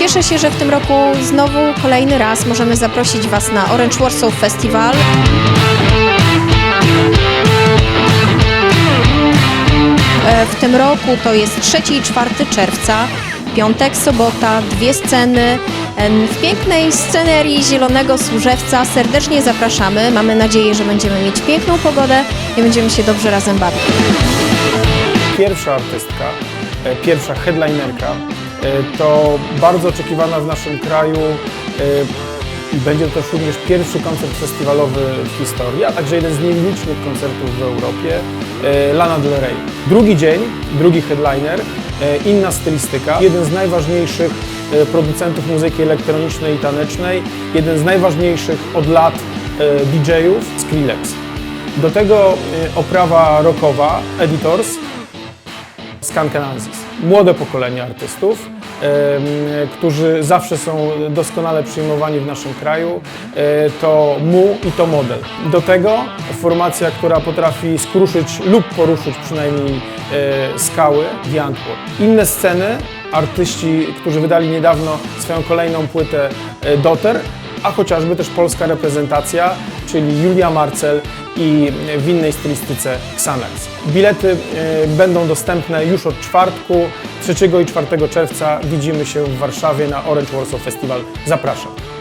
cieszę się, że w tym roku znowu kolejny raz możemy zaprosić Was na Orange Warsaw Festival. E, W tym roku to jest 3 i 4 czerwca, piątek, sobota, dwie sceny. W pięknej scenerii Zielonego Służewca serdecznie zapraszamy. Mamy nadzieję, że będziemy mieć piękną pogodę i będziemy się dobrze razem bawić. Pierwsza artystka, e, pierwsza headlinerka, to bardzo oczekiwana w naszym kraju e, będzie to również pierwszy koncert festiwalowy w historii, a także jeden z nielicznych koncertów w Europie, e, Lana Del Rey. Drugi dzień, drugi headliner, e, inna stylistyka, jeden z najważniejszych e, producentów muzyki elektronicznej i tanecznej, jeden z najważniejszych od lat e, DJ-ów, Skrillex. Do tego e, oprawa rockowa, Editors, Skankenansis. Młode pokolenie artystów, którzy zawsze są doskonale przyjmowani w naszym kraju, e, to mu i to model. Do tego formacja, która potrafi skruszyć lub poruszyć przynajmniej e, skały, The. Inne sceny, artyści, którzy wydali niedawno swoją kolejną płytę e, Doter, a chociażby też polska reprezentacja, czyli Julia Marcel i w innej stylistyce Xanax. Bilety e, będą dostępne już od czwartku, 3 i 4 czerwca. Widzimy się w Warszawie na Orange Warsaw Festival. Zapraszam.